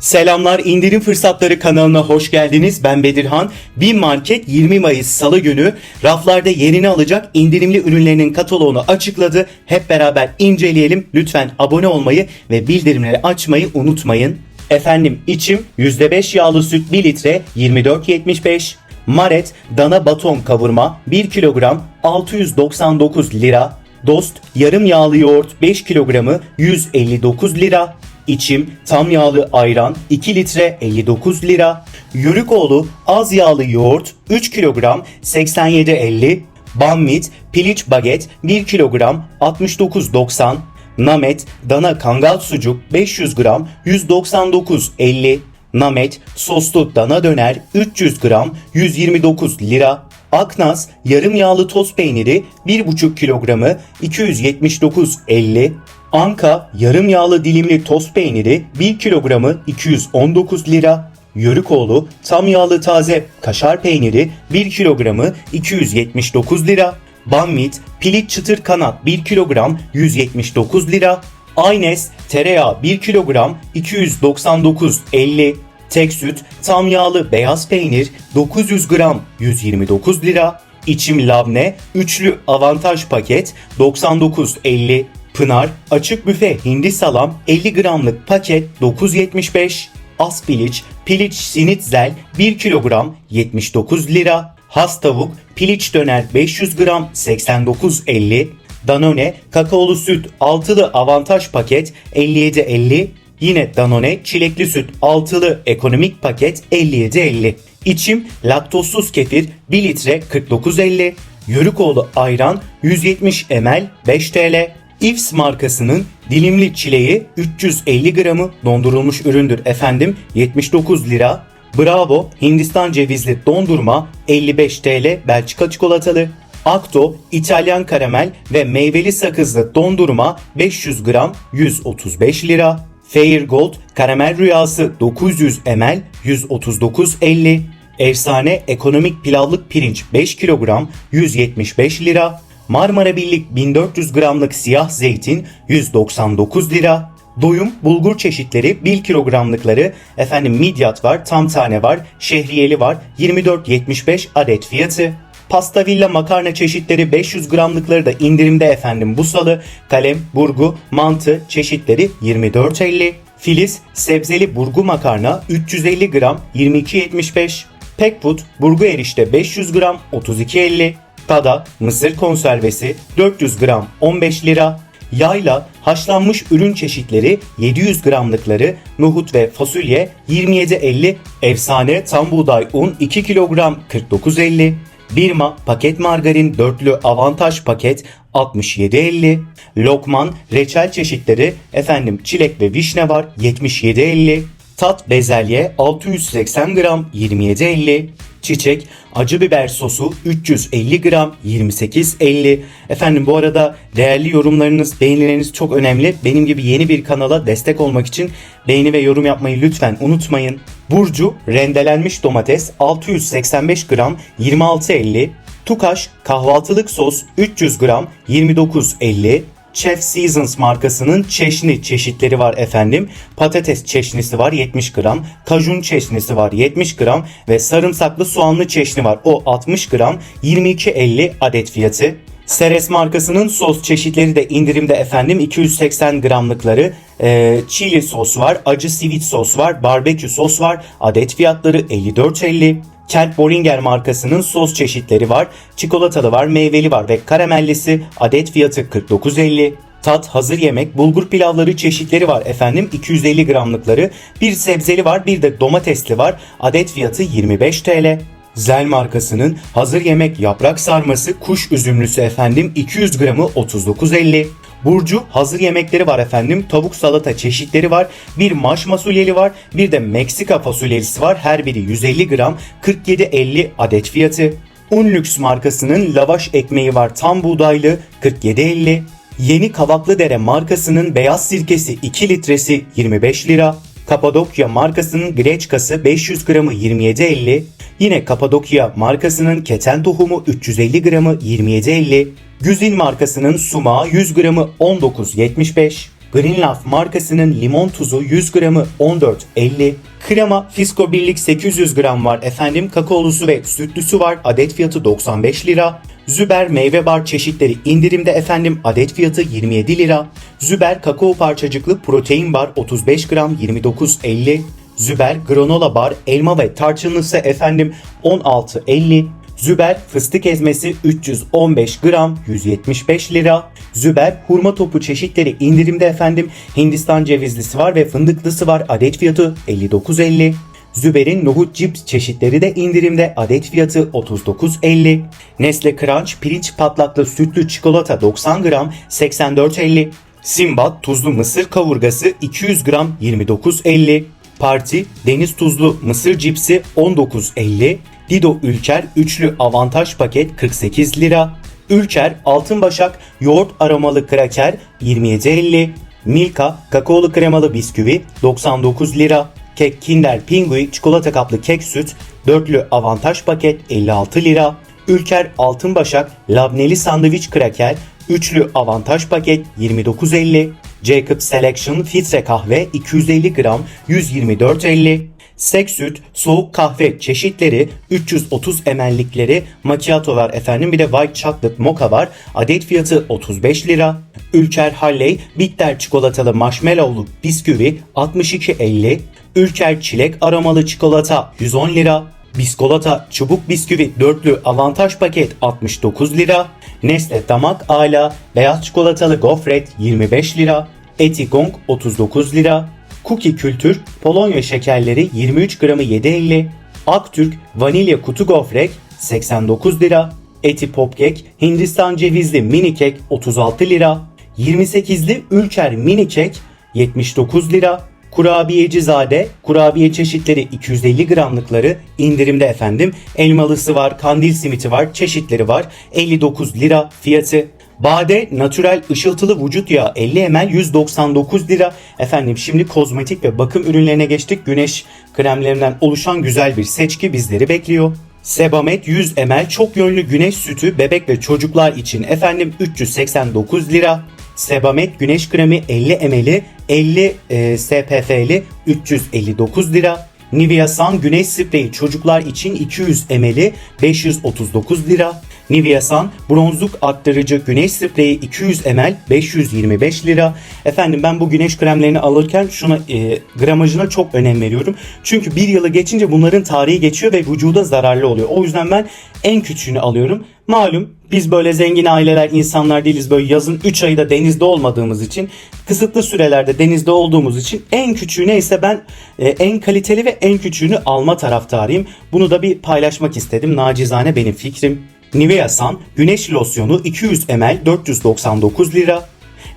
Selamlar indirim fırsatları kanalına hoş geldiniz. Ben Bedirhan. Bin Market 20 Mayıs Salı günü raflarda yerini alacak indirimli ürünlerinin kataloğunu açıkladı. Hep beraber inceleyelim. Lütfen abone olmayı ve bildirimleri açmayı unutmayın. Efendim içim %5 yağlı süt 1 litre 24.75. Maret dana baton kavurma 1 kilogram 699 lira. Dost yarım yağlı yoğurt 5 kilogramı 159 lira. İçim tam yağlı ayran 2 litre 59 lira. Yörükoğlu az yağlı yoğurt 3 kilogram 87.50. Banmit piliç baget 1 kilogram 69.90. Namet dana kangal sucuk 500 gram 199.50. Namet soslu dana döner 300 gram 129 lira. Aknaz yarım yağlı toz peyniri 1,5 kilogramı 279.50. Anka yarım yağlı dilimli toz peyniri 1 kilogramı 219 lira. Yörükoğlu tam yağlı taze kaşar peyniri 1 kilogramı 279 lira. Banmit pilit çıtır kanat 1 kilogram 179 lira. Aynes tereyağı 1 kilogram 299.50. Tek süt tam yağlı beyaz peynir 900 gram 129 lira. İçim labne üçlü avantaj paket 99.50. Pınar açık büfe hindi salam 50 gramlık paket 9.75. Az piliç, piliç sinitzel 1 kilogram 79 lira. Has tavuk, piliç döner 500 gram 89.50. Danone kakaolu süt altılı avantaj paket 57.50. Yine Danone çilekli süt altılı ekonomik paket 57.50. İçim laktozsuz kefir 1 litre 49.50. Yörükoğlu ayran 170 ml 5 TL. Ifs markasının dilimli çileği 350 gramı dondurulmuş üründür efendim 79 lira. Bravo Hindistan cevizli dondurma 55 TL Belçika çikolatalı. Akto İtalyan karamel ve meyveli sakızlı dondurma 500 gram 135 lira. Fair Gold karamel rüyası 900 ml 139.50. Efsane ekonomik pilavlık pirinç 5 kilogram 175 lira. Marmara Birlik 1400 gramlık siyah zeytin 199 lira. Doyum bulgur çeşitleri 1 kilogramlıkları efendim midyat var, tam tane var, şehriyeli var 24.75 adet fiyatı. Pasta villa makarna çeşitleri 500 gramlıkları da indirimde efendim bu salı. Kalem, burgu, mantı çeşitleri 24.50. Filiz sebzeli burgu makarna 350 gram 22.75. Pekput burgu erişte 500 gram 32.50. Tada mısır konservesi 400 gram 15 lira. Yayla haşlanmış ürün çeşitleri 700 gramlıkları nohut ve fasulye 27.50 efsane tam buğday un 2 kilogram 49.50 Birma paket margarin dörtlü avantaj paket 67.50 Lokman reçel çeşitleri efendim çilek ve vişne var 77.50 Tat bezelye 680 gram 27.50 Çiçek acı biber sosu 350 gram 28.50 Efendim bu arada değerli yorumlarınız beğenileriniz çok önemli. Benim gibi yeni bir kanala destek olmak için beğeni ve yorum yapmayı lütfen unutmayın. Burcu rendelenmiş domates 685 gram 26.50 Tukaş kahvaltılık sos 300 gram 29.50 Chef Seasons markasının çeşni çeşitleri var efendim. Patates çeşnisi var 70 gram, kajun çeşnisi var 70 gram ve sarımsaklı soğanlı çeşni var. O 60 gram 22.50 adet fiyatı. Seres markasının sos çeşitleri de indirimde efendim 280 gramlıkları e, chili sos var, acı sweet sos var, barbekü sos var. Adet fiyatları 54.50. Kent Boringer markasının sos çeşitleri var. Çikolatalı var, meyveli var ve karamellisi adet fiyatı 49.50. Tat, hazır yemek, bulgur pilavları çeşitleri var efendim 250 gramlıkları. Bir sebzeli var bir de domatesli var. Adet fiyatı 25 TL. Zel markasının hazır yemek yaprak sarması kuş üzümlüsü efendim 200 gramı 39.50. Burcu hazır yemekleri var efendim. Tavuk salata çeşitleri var. Bir maş fasulyeli var. Bir de Meksika fasulyelisi var. Her biri 150 gram 47.50 adet fiyatı. Unlux markasının lavaş ekmeği var tam buğdaylı 47.50. Yeni Kavaklıdere markasının beyaz sirkesi 2 litresi 25 lira. Kapadokya markasının greçkası 500 gramı 27.50. Yine Kapadokya markasının keten tohumu 350 gramı 27.50. Güzin markasının sumağı 100 gramı 19.75. Greenleaf markasının limon tuzu 100 gramı 14.50. Krema Fisko Birlik 800 gram var efendim. Kakaolusu ve sütlüsü var. Adet fiyatı 95 lira. Züber meyve bar çeşitleri indirimde efendim. Adet fiyatı 27 lira. Züber kakao parçacıklı protein bar 35 gram 29.50. Züber granola bar elma ve tarçınlısı efendim 16.50. Züber fıstık ezmesi 315 gram 175 lira. Züber hurma topu çeşitleri indirimde efendim. Hindistan cevizlisi var ve fındıklısı var. Adet fiyatı 59.50. Züber'in nohut cips çeşitleri de indirimde adet fiyatı 39.50. Nestle Crunch pirinç patlaklı sütlü çikolata 90 gram 84.50. Simbat tuzlu mısır kavurgası 200 gram 29.50. Parti deniz tuzlu mısır cipsi 19.50. Dido Ülker üçlü avantaj paket 48 lira. Ülker altın başak yoğurt aromalı kraker 27.50. Milka kakaolu kremalı bisküvi 99 lira. Kek Kinder Pingui çikolata kaplı kek süt dörtlü avantaj paket 56 lira. Ülker altın başak labneli sandviç kraker üçlü avantaj paket 29.50. Jacob Selection filtre kahve 250 gram 124.50. Sek süt, soğuk kahve çeşitleri 330 ml'likleri macchiato var efendim. Bir de white chocolate mocha var. Adet fiyatı 35 lira. Ülker Halley bitter çikolatalı marshmallowlu bisküvi 62.50. Ülker çilek aromalı çikolata 110 lira. Biskolata çubuk bisküvi dörtlü avantaj paket 69 lira. Nesle damak ala beyaz çikolatalı gofret 25 lira. Etigong 39 lira. Cookie Kültür Polonya şekerleri 23 gramı 7.50. Aktürk vanilya kutu gofret 89 lira. Eti Popkek Hindistan cevizli mini kek 36 lira. 28'li Ülker mini kek 79 lira. Kurabiyecizade kurabiye çeşitleri 250 gramlıkları indirimde efendim. Elmalısı var, kandil simiti var, çeşitleri var. 59 lira fiyatı. Bade Natural ışıltılı vücut yağı 50 ml 199 lira. Efendim şimdi kozmetik ve bakım ürünlerine geçtik. Güneş kremlerinden oluşan güzel bir seçki bizleri bekliyor. Sebamed 100 ml çok yönlü güneş sütü bebek ve çocuklar için efendim 389 lira. Sebamed güneş kremi 50 ml'i 50 e, SPF'li 359 lira. Nivea Sun güneş spreyi çocuklar için 200 ml'i 539 lira. Nivea Sun bronzluk arttırıcı güneş spreyi 200 ml 525 lira. Efendim ben bu güneş kremlerini alırken şuna e, gramajına çok önem veriyorum. Çünkü bir yılı geçince bunların tarihi geçiyor ve vücuda zararlı oluyor. O yüzden ben en küçüğünü alıyorum. Malum biz böyle zengin aileler insanlar değiliz. Böyle yazın 3 ayı da denizde olmadığımız için kısıtlı sürelerde denizde olduğumuz için en küçüğü neyse ben e, en kaliteli ve en küçüğünü alma taraftarıyım. Bunu da bir paylaşmak istedim. Nacizane benim fikrim. Nivea Sun güneş losyonu 200 ml 499 lira.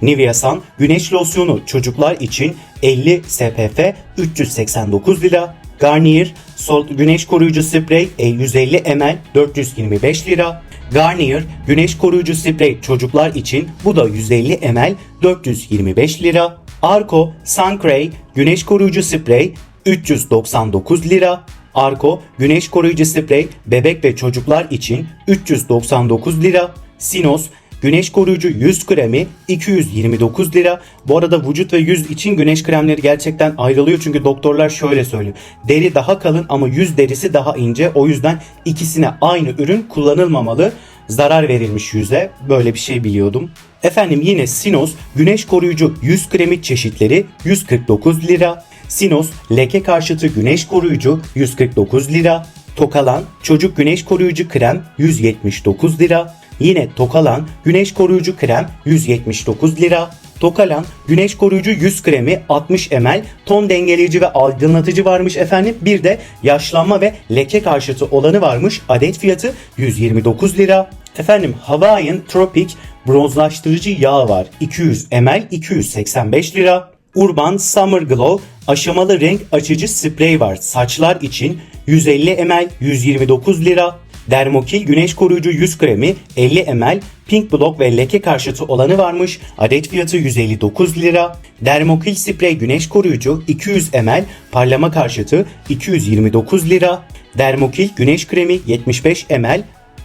Nivea Sun güneş losyonu çocuklar için 50 SPF 389 lira. Garnier sol güneş koruyucu sprey e, 150 ml 425 lira. Garnier güneş koruyucu sprey çocuklar için bu da 150 ml 425 lira. Arko Suncray güneş koruyucu sprey 399 lira. Arko güneş koruyucu sprey bebek ve çocuklar için 399 lira. Sinos güneş koruyucu yüz kremi 229 lira. Bu arada vücut ve yüz için güneş kremleri gerçekten ayrılıyor çünkü doktorlar şöyle söylüyor. Deri daha kalın ama yüz derisi daha ince. O yüzden ikisine aynı ürün kullanılmamalı. Zarar verilmiş yüze. Böyle bir şey biliyordum. Efendim yine Sinos güneş koruyucu yüz kremi çeşitleri 149 lira. Sinos leke karşıtı güneş koruyucu 149 lira. Tokalan çocuk güneş koruyucu krem 179 lira. Yine Tokalan güneş koruyucu krem 179 lira. Tokalan güneş koruyucu yüz kremi 60 ml ton dengeleyici ve aydınlatıcı varmış efendim. Bir de yaşlanma ve leke karşıtı olanı varmış. Adet fiyatı 129 lira. Efendim Hawaiian Tropic bronzlaştırıcı yağ var. 200 ml 285 lira. Urban Summer Glow aşamalı renk açıcı sprey var. Saçlar için 150 ml 129 lira. Dermokil güneş koruyucu yüz kremi 50 ml pink block ve leke karşıtı olanı varmış. Adet fiyatı 159 lira. Dermokil sprey güneş koruyucu 200 ml parlama karşıtı 229 lira. Dermokil güneş kremi 75 ml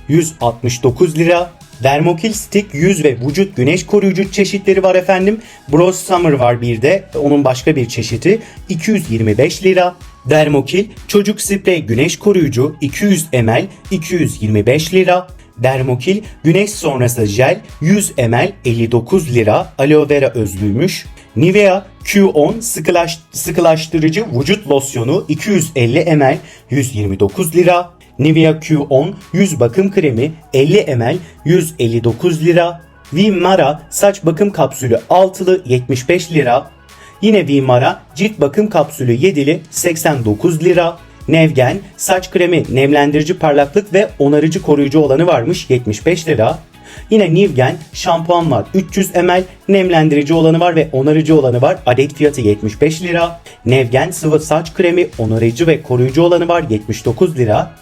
169 lira. Dermokil Stick yüz ve vücut güneş koruyucu çeşitleri var efendim. Bros Summer var bir de. Onun başka bir çeşidi. 225 lira. Dermokil çocuk sprey güneş koruyucu 200 ml 225 lira. Dermokil güneş sonrası jel 100 ml 59 lira aloe vera özlüymüş. Nivea Q10 sıkılaş, sıkılaştırıcı vücut losyonu 250 ml 129 lira. Nivea Q10 yüz bakım kremi 50 ml 159 lira. Vimara saç bakım kapsülü altılı 75 lira. Yine Vimara cilt bakım kapsülü 7'li 89 lira. Nevgen saç kremi nemlendirici parlaklık ve onarıcı koruyucu olanı varmış 75 lira. Yine Nivgen şampuan var 300 ml, nemlendirici olanı var ve onarıcı olanı var. Adet fiyatı 75 lira. Nevgen sıvı saç kremi onarıcı ve koruyucu olanı var 79 lira.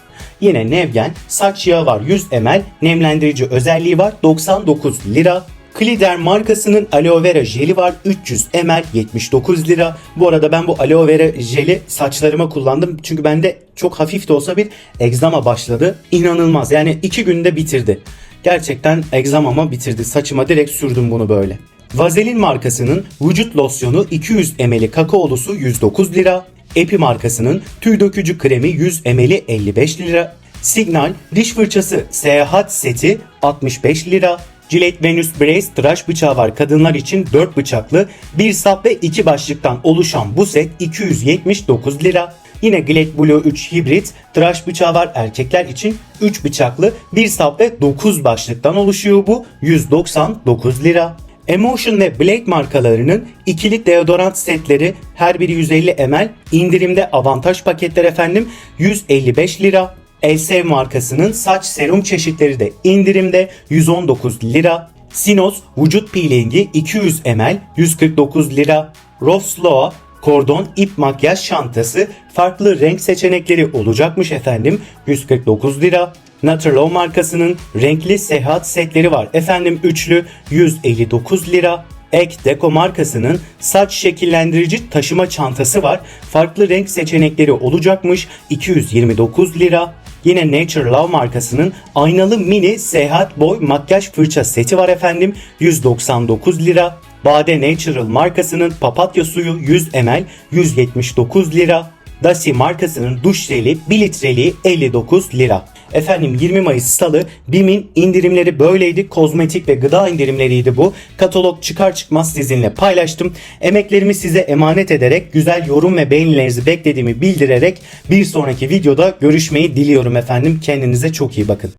Yine Nevgen saç yağı var 100 ml, nemlendirici özelliği var 99 lira. Klider markasının aloe vera jeli var 300 ml 79 lira. Bu arada ben bu aloe vera jeli saçlarıma kullandım. Çünkü bende çok hafif de olsa bir egzama başladı. İnanılmaz yani 2 günde bitirdi. Gerçekten egzamama bitirdi. Saçıma direkt sürdüm bunu böyle. Vazelin markasının vücut losyonu 200 ml kakaolusu 109 lira. Epi markasının tüy dökücü kremi 100 ml 55 lira. Signal diş fırçası seyahat seti 65 lira. Gillette Venus Brace tıraş bıçağı var kadınlar için 4 bıçaklı. Bir sap ve 2 başlıktan oluşan bu set 279 lira. Yine Glade Blue 3 hibrit tıraş bıçağı var erkekler için 3 bıçaklı. Bir sap ve 9 başlıktan oluşuyor bu 199 lira. Emotion ve Blade markalarının ikili deodorant setleri her biri 150 ml indirimde avantaj paketler efendim 155 lira. Elsev markasının saç serum çeşitleri de indirimde 119 lira. Sinos vücut peelingi 200 ml 149 lira. Rofsloa kordon ip makyaj çantası farklı renk seçenekleri olacakmış efendim 149 lira. Naturlo markasının renkli seyahat setleri var efendim üçlü 159 lira. Ek Deco markasının saç şekillendirici taşıma çantası var. Farklı renk seçenekleri olacakmış 229 lira. Yine Nature Love markasının aynalı mini seyahat boy makyaj fırça seti var efendim 199 lira. Bade Natural markasının papatya suyu 100 ml 179 lira. Dasi markasının duş jeli 1 litreliği 59 lira. Efendim 20 Mayıs Salı BİM'in indirimleri böyleydi. Kozmetik ve gıda indirimleriydi bu. Katalog çıkar çıkmaz sizinle paylaştım. Emeklerimi size emanet ederek güzel yorum ve beğenilerinizi beklediğimi bildirerek bir sonraki videoda görüşmeyi diliyorum efendim. Kendinize çok iyi bakın.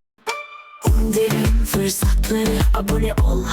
İndirim fırsatları abone ol